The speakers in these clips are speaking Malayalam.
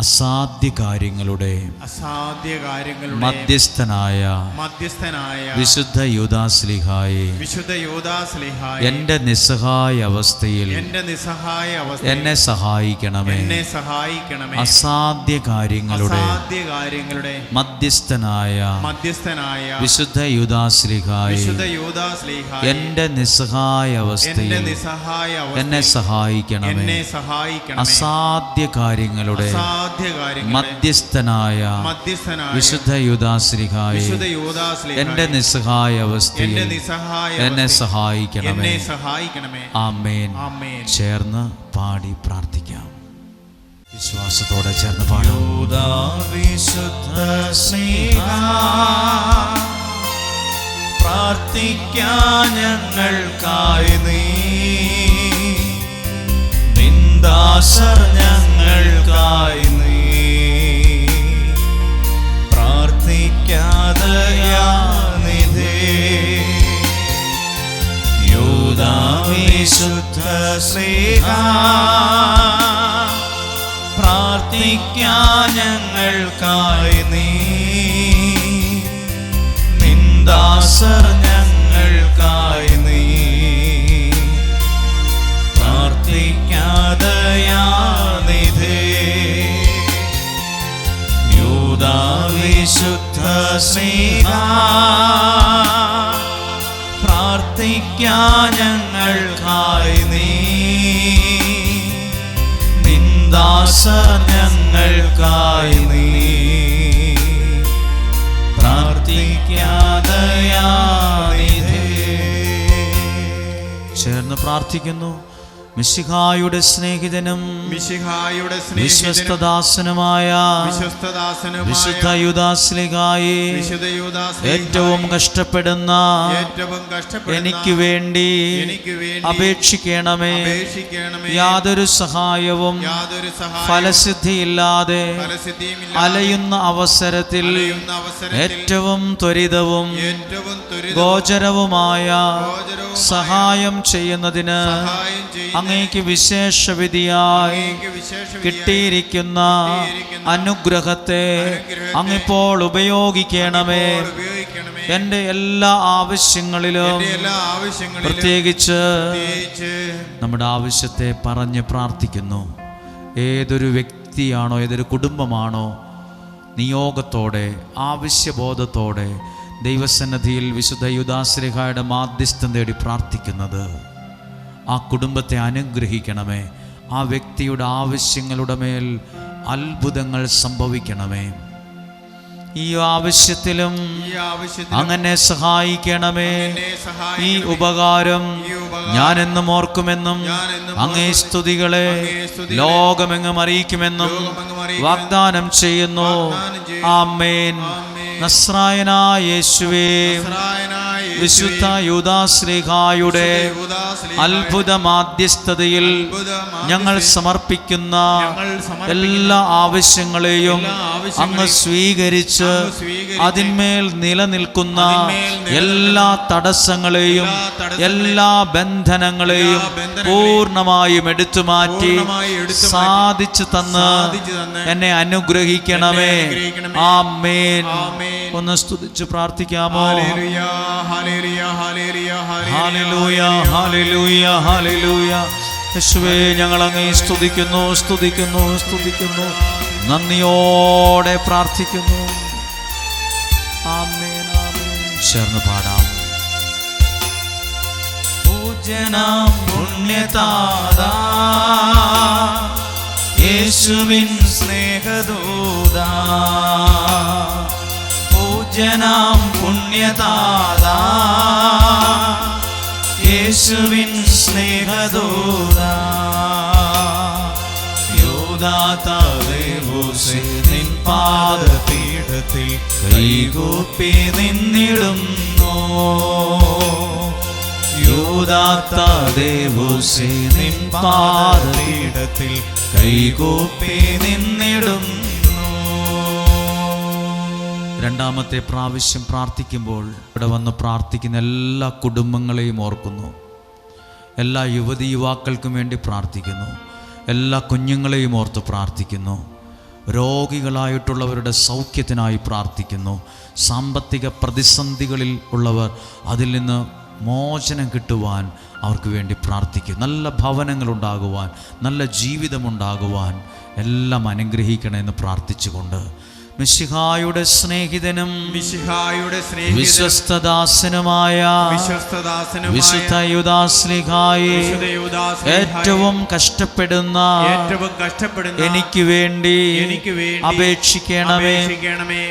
അസാധ്യ കാര്യങ്ങളുടെ അസാധ്യ കാര്യങ്ങളുടെ മധ്യസ്ഥനായ മധ്യസ്ഥനായ വിശുദ്ധ യുദാസ്ലിഹായെ വിശുദ്ധ യോദാസ്ലിഹായ എന്റെ നിസ്സഹായ അവസ്ഥയിൽ എന്റെ നിസ്സഹായ അവസ്ഥ എന്നെ സഹായിക്കണമേ. എന്നെ സഹായിക്കണമേ. അസാധ്യ കാര്യങ്ങളുടെ അസാധ്യ കാര്യങ്ങളുടെ മധ്യസ്ഥനായ മധ്യസ്ഥനായ വിശുദ്ധ യുദാസ്ലിഹായെ വിശുദ്ധ യോദാസ്ലിഹായ എന്റെ നിസ്സഹായ എന്റെ എന്റെ നിസ്സഹായ അവസ്ഥ എന്നെ സഹായിക്കണമേ. എന്നെ സഹായിക്കണമേ. അസാധ്യ കാര്യങ്ങളുടെ അസാധ്യ കാര്യങ്ങളുടെ മധ്യസ്ഥനായ മധ്യസ്ഥനായ വിശുദ്ധ യുദാശ്രീഹായ എന്റെ നിസ്സഹായ അവസ്ഥ അവസ്ഥയിൽ എന്നെ സഹായിക്കണമേ. ആമേൻ. ചേർന്ന് പാടി പ്രാർത്ഥിക്കാം. വിശ്വാസത്തോടെ ചേർന്ന് പാടാം. വിശുദ്ധ പ്രാർത്ഥിക്കാൻ ഞങ്ങൾക്കായി നീ. നിന്ദാസർ ഞങ്ങൾക്കായി സ്നേഹ പ്രാർത്ഥിക്കാൻ ഞങ്ങൾക്കായി നീ പ്രാർത്ഥിക്കാതയാ ചേർന്ന് പ്രാർത്ഥിക്കുന്നു. മിശിഹായുടെ സ്നേഹിതനും മിശിഹായുടെ വിശ്വസ്തദാസനുമായ വിശുദ്ധ യുദാസ്ലികായി ഏറ്റവും കഷ്ടപ്പെടുന്ന എനിക്ക് വേണ്ടി അപേക്ഷിക്കണമേ. യാതൊരു സഹായവും ഫലസിദ്ധിയില്ലാതെ അലയുന്ന അവസരത്തിൽ ഏറ്റവും ത്വരിതവും ഗോചരവുമായ സഹായം ചെയ്യുന്നതിന് അങ്ങേക്ക് വിശേഷ വിധിയായി കിട്ടിയിരിക്കുന്ന അനുഗ്രഹത്തെ അങ്ങിപ്പോൾ ഉപയോഗിക്കണമേ. എന്റെ എല്ലാ ആവശ്യങ്ങളിലും എന്റെ എല്ലാ ആവശ്യങ്ങളിലും പ്രത്യേകിച്ച് നമ്മുടെ ആവശ്യത്തെ പറഞ്ഞ് പ്രാർത്ഥിക്കുന്നു. ഏതൊരു വ്യക്തിയാണോ ഏതൊരു കുടുംബമാണോ നിയോഗത്തോടെ ആവശ്യബോധത്തോടെ ദൈവസന്നദ്ധിയിൽ വിശുദ്ധ യുദാശ്രീഹായുടെ മാധ്യസ്ഥം തേടി പ്രാർത്ഥിക്കുന്നത്. ആ കുടുംബത്തെ അനുഗ്രഹിക്കണമേ. ആ വ്യക്തിയുടെ ആവശ്യങ്ങളുടെ മേൽ അത്ഭുതങ്ങൾ സംഭവിക്കണമേ. ഈ ആവശ്യത്തിലും അങ്ങനെ സഹായിക്കണമേ. ഈ ഉപകാരം ഞാൻ എന്നും ഓർക്കുമെന്നും അങ്ങേ സ്തുതികളെ ലോകമെങ്ങും അറിയിക്കുമെന്നും വാഗ്ദാനം ചെയ്യുന്നു. ആമേൻ. നസ്രായനായ യേശുവേ വിശുദ്ധ യൂദാസ്ലീഹായുടെ അത്ഭുത മാധ്യസ്ഥതയിൽ ഞങ്ങൾ സമർപ്പിക്കുന്ന എല്ലാ ആവശ്യങ്ങളെയും അങ്ങ് സ്വീകരിച്ച് അതിന്മേൽ നിലനിൽക്കുന്ന എല്ലാ തടസ്സങ്ങളെയും എല്ലാ ബന്ധനങ്ങളെയും പൂർണമായും എടുത്തു മാറ്റി സാധിച്ചു തന്ന് എന്നെ അനുഗ്രഹിക്കണമേ. ആ മേൻ. ഒന്ന് സ്തുതിച്ച് പ്രാർത്ഥിക്കാമോ? ഹല്ലേലൂയ, ഹല്ലേലൂയ, ഹാലലൂയ ഹാലലൂയ യേശുവേ ഞങ്ങൾ അങ്ങേ സ്തുതിക്കുന്നു സ്തുതിക്കുന്നു സ്തുതിക്കുന്നു. നന്ദിയോടെ പ്രാർത്ഥിക്കുന്നു. ചേർന്ന് പാടാം. പൂജനം പുണ്യതാത. യേശുവിൻ സ്നേഹദൂത. പൂജനം പുണ്യതാത. യേശുവിൻ സ്നേഹദൂത. യൂദാതേവോസേ നിൻ പാദപീഠത്തിൽ കൈകൂപ്പി നിന്നിടുന്നു. യൂദാതേവോസേ നിൻ പാദപീഠത്തിൽ കൈകൂപ്പി നിന്നിടുന്നു. രണ്ടാമത്തെ പ്രാവശ്യം പ്രാർത്ഥിക്കുമ്പോൾ ഇവിടെ വന്ന് പ്രാർത്ഥിക്കുന്ന എല്ലാ കുടുംബങ്ങളെയും ഓർക്കുന്നു. എല്ലാ യുവതി യുവാക്കൾക്കും വേണ്ടി പ്രാർത്ഥിക്കുന്നു. എല്ലാ കുഞ്ഞുങ്ങളെയും ഓർത്ത് പ്രാർത്ഥിക്കുന്നു. രോഗികളായിട്ടുള്ളവരുടെ സൗഖ്യത്തിനായി പ്രാർത്ഥിക്കുന്നു. സാമ്പത്തിക പ്രതിസന്ധികളിൽ ഉള്ളവർ അതിൽ നിന്ന് മോചനം കിട്ടുവാൻ അവർക്ക് വേണ്ടി പ്രാർത്ഥിക്കും. നല്ല ഭവനങ്ങളുണ്ടാകുവാൻ നല്ല ജീവിതമുണ്ടാകുവാൻ എല്ലാം അനുഗ്രഹിക്കണമെന്ന് പ്രാർത്ഥിച്ചുകൊണ്ട് മിശിഹായുടെ സ്നേഹിതനും മിശിഹായുടെ സ്നേഹ വിശ്വസ്തദാസനുമായ വിശ്വസ്തദാസനും വിശുദ്ധ യുദാസ്ലിഹായി ഏറ്റവും കഷ്ടപ്പെടുന്ന ഏറ്റവും കഷ്ടപ്പെടുന്ന എനിക്ക് വേണ്ടി എനിക്ക് വേണ്ടി അപേക്ഷിക്കണമേ.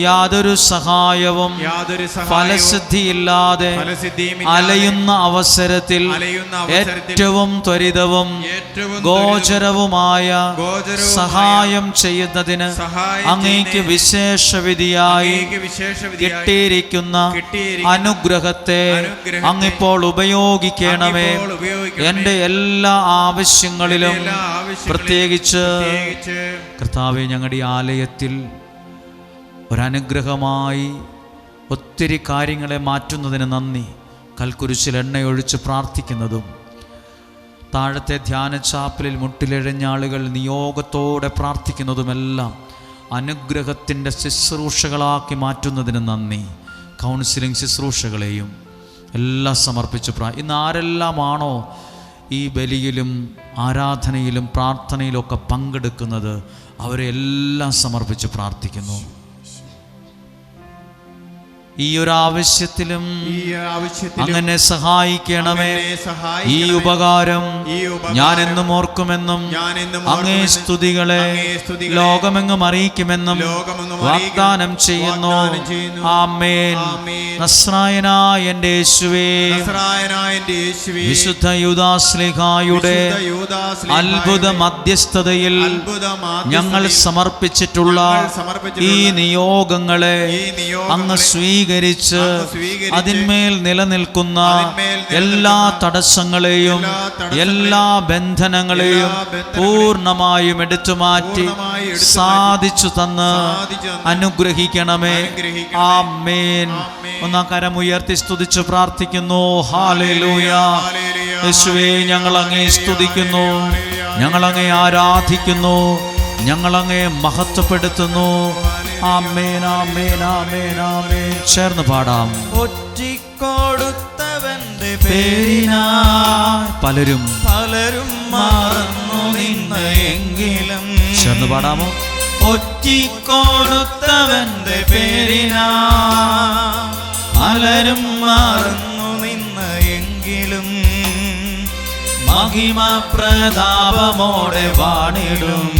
യാതൊരു സഹായവും യാതൊരു ഫലസിദ്ധിയില്ലാതെ അലയുന്ന അവസരത്തിൽ ഏറ്റവും ത്വരിതവും ഏറ്റവും ഗോചരവുമായ സഹായം ചെയ്യുന്നതിന് അങ്ങേക്ക് ചെയ്യുന്നതിന് വിശേഷവിധിയായി കിട്ടിയിരിക്കുന്ന അനുഗ്രഹത്തെ അങ്ങിപ്പോൾ ഉപയോഗിക്കണമേ. എന്റെ എന്റെ എല്ലാ ആവശ്യങ്ങളിലും പ്രത്യേകിച്ച് കർത്താവ് ഞങ്ങളുടെ ഈ ആലയത്തിൽ ഒരനുഗ്രഹമായി ഒത്തിരി കാര്യങ്ങളെ മാറ്റുന്നതിന് നന്ദി. കൽക്കുരിശിൽ എണ്ണയൊഴിച്ച് പ്രാർത്ഥിക്കുന്നതും താഴത്തെ ധ്യാനച്ചാപ്പലിൽ മുട്ടിലെഴഞ്ഞാളുകൾ നിയോഗത്തോടെ പ്രാർത്ഥിക്കുന്നതുമെല്ലാം അനുഗ്രഹത്തിന്റെ ശുശ്രൂഷകളാക്കി മാറ്റുന്നതിന് നന്ദി. കൗൺസിലിംഗ് ശുശ്രൂഷകളെയും എല്ലാം സമർപ്പിച്ചു പ്രാ ഇന്ന് ആരെല്ലാമാണോ ഈ ബലിയിലും ആരാധനയിലും പ്രാർത്ഥനയിലും ഒക്കെ പങ്കെടുക്കുന്നത് അവരെല്ലാം സമർപ്പിച്ച് പ്രാർത്ഥിക്കുന്നു. ഈ ഒരു ആവശ്യത്തിലും അങ്ങനെ സഹായിക്കണമേ. ഈ ഉപകാരം ഞാൻ എന്നും ഓർക്കുമെന്നും അങ്ങേ സ്തുതികളെ ലോകമെങ്ങും അറിയിക്കുമെന്നും വാഗ്ദാനം ചെയ്യുന്നു. ആമേൻ. നസ്രായനായ എന്റെ യേശുവേ വിശുദ്ധ യുദാസ്ലിഹായുടെ യൂദാസ്ലീഹായുടെ അത്ഭുത മധ്യസ്ഥതയിൽ ഞങ്ങൾ സമർപ്പിച്ചിട്ടുള്ള ഈ നിയോഗങ്ങളെ അങ്ങ് അങ്ങ് സ്വീകരിച്ച് അതിന്മേൽ നിലനിൽക്കുന്ന എല്ലാ തടസ്സങ്ങളെയും എല്ലാ ബന്ധനങ്ങളെയും പൂർണമായും എടുത്തു മാറ്റി സാധിച്ചു തന്ന് അനുഗ്രഹിക്കണമേ. ആ മേൻ. ഒന്നാം കരം ഉയർത്തി സ്തുതിച്ച് പ്രാർത്ഥിക്കുന്നു. യേശുവേ ഞങ്ങൾ അങ്ങേ സ്തുതിക്കുന്നു. ഞങ്ങളങ്ങേ ഞങ്ങൾ അങ്ങേ ആരാധിക്കുന്നു. ഞങ്ങൾ അങ്ങേ മഹത്വപ്പെടുത്തുന്നു. ആമേൻ ആമേൻ ആമേൻ ആമേൻ. ചേർന്ന് പാടാം. ഒറ്റിക്കൊടുത്തവന്റെ പേരിനാ പലരും പലരും മറന്നു നിന്ന് എങ്കിലും. ചേർന്ന് പാടാമോ? ഒറ്റിക്കൊടുത്തവന്റെ പേരിനാ പലരും മറന്നു നിന്ന് എങ്കിലും. മഹിമ പ്രതാപമോടെ വാണിടും.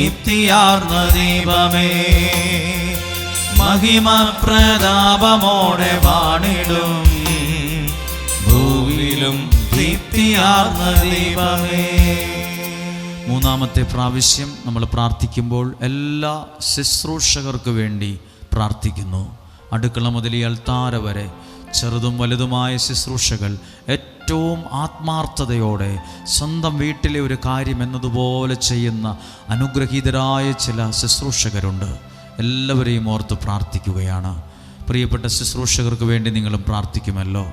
ദീപ്തിയാർന്ന ദീപമേ മഹിമ പ്രതാപമോടെ വാണിടും. ഭൂവിലും ദീപ്തിയാർന്ന ദീപമേ. മൂന്നാമത്തെ പ്രാവശ്യം നമ്മൾ പ്രാർത്ഥിക്കുമ്പോൾ എല്ലാ ശുശ്രൂഷകർക്ക് വേണ്ടി പ്രാർത്ഥിക്കുന്നു. അടുക്കള മുതൽ താര വരെ ചെറുതും വലുതുമായ ശുശ്രൂഷകൾ ഏറ്റവും ആത്മാർത്ഥതയോടെ സ്വന്തം വീട്ടിലെ ഒരു കാര്യം എന്നതുപോലെ ചെയ്യുന്ന അനുഗ്രഹീതരായ ചില ശുശ്രൂഷകരുണ്ട്. എല്ലാവരെയും ഓർത്ത് പ്രാർത്ഥിക്കുകയാണ്. പ്രിയപ്പെട്ട ശുശ്രൂഷകർക്ക് വേണ്ടി നിങ്ങളും പ്രാർത്ഥിക്കുമല്ലോ.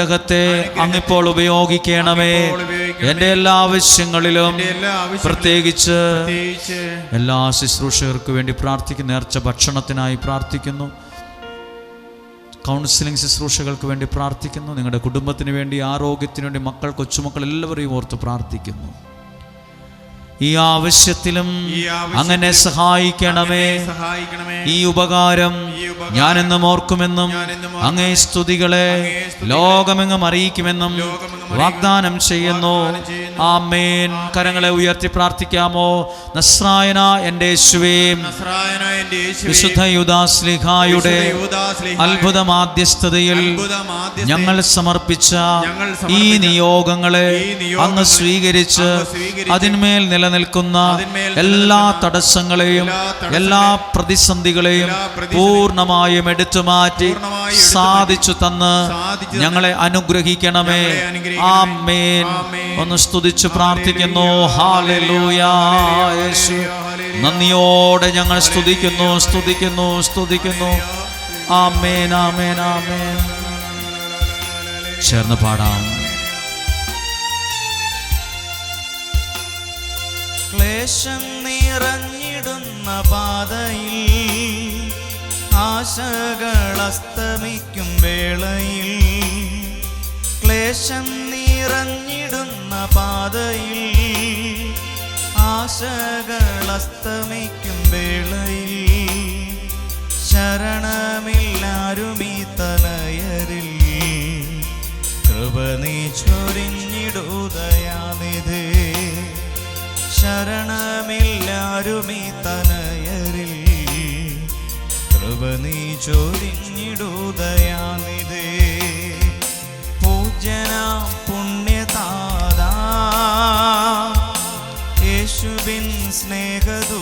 അനുഗ്രഹത്തെ അങ്ങിപ്പോൾ ഉപയോഗിക്കണമേ. എന്റെ. എന്റെ എല്ലാ ആവശ്യങ്ങളിലും പ്രത്യേകിച്ച് എല്ലാ ശുശ്രൂഷകർക്ക് വേണ്ടി പ്രാർത്ഥിക്കുന്നു നേർച്ച ഭക്ഷണത്തിനായി പ്രാർത്ഥിക്കുന്നു. കൗൺസിലിംഗ് ശുശ്രൂഷകൾക്ക് വേണ്ടി പ്രാർത്ഥിക്കുന്നു. നിങ്ങളുടെ കുടുംബത്തിന് വേണ്ടി ആരോഗ്യത്തിന് വേണ്ടി മക്കൾ കൊച്ചുമക്കൾ എല്ലാവരെയും ഓർത്ത് പ്രാർത്ഥിക്കുന്നു. ഈ ആവശ്യത്തിലും അങ്ങനെ സഹായിക്കണമേ. ഈ ഉപകാരം ഞാനെന്നും ഓർക്കുമെന്നും അങ്ങേ സ്തുതികളെ ലോകമെങ്ങും അറിയിക്കുമെന്നും വാഗ്ദാനം ചെയ്യുന്നു. ആമേൻ. കരങ്ങളെ ഉയർത്തി പ്രാർത്ഥിക്കാമോ? നസ്രായന എന്റെ യേശുവേ. വിശുദ്ധ യുദാസ്ലിഹായുടെ അത്ഭുത മാധ്യസ്ഥതയിൽ ഞങ്ങൾ സമർപ്പിച്ച ഈ നിയോഗങ്ങളെ അങ്ങ് സ്വീകരിച്ച് അതിന്മേൽ നിലനിൽക്കുന്ന എല്ലാ തടസ്സങ്ങളെയും എല്ലാ പ്രതിസന്ധികളെയും പൂർണമായും എടുത്തു മാറ്റി സാധിച്ചു തന്ന് ഞങ്ങളെ അനുഗ്രഹിക്കണമേ. ആമേൻ. ഒന്ന് സ്തുതിച്ച് പ്രാർത്ഥിക്കുന്നു. ഹാലലൂയ നന്ദിയോടെ ഞങ്ങൾ സ്തുതിക്കുന്നു സ്തുതിക്കുന്നു സ്തുതിക്കുന്നു. ആമേൻ ആമേൻ ആമേൻ. ചേർന്ന് പാടാം. ക്ലേശം നിറഞ്ഞിടുന്ന പാതയിൽ ആശകൾ അസ്തമിക്കും വേളയിൽ. ക്ലേശം നിറഞ്ഞിടുന്ന പാതയിൽ ആശകൾ അസ്തമിക്കും വേളയിൽ. ശരണമില്ലാരുമീ തനയരിൽ. കൃപ നീ ചൊരിഞ്ഞിടുതയാനിധേ ശരണമില്ലാരുമീ തനയരിൽ. കൃപ നീ ചൊരിഞ്ഞിടുതയാനിധേ പൂജന പുണ്യതാതാ യേശുവിൻ സ്നേഹദൂ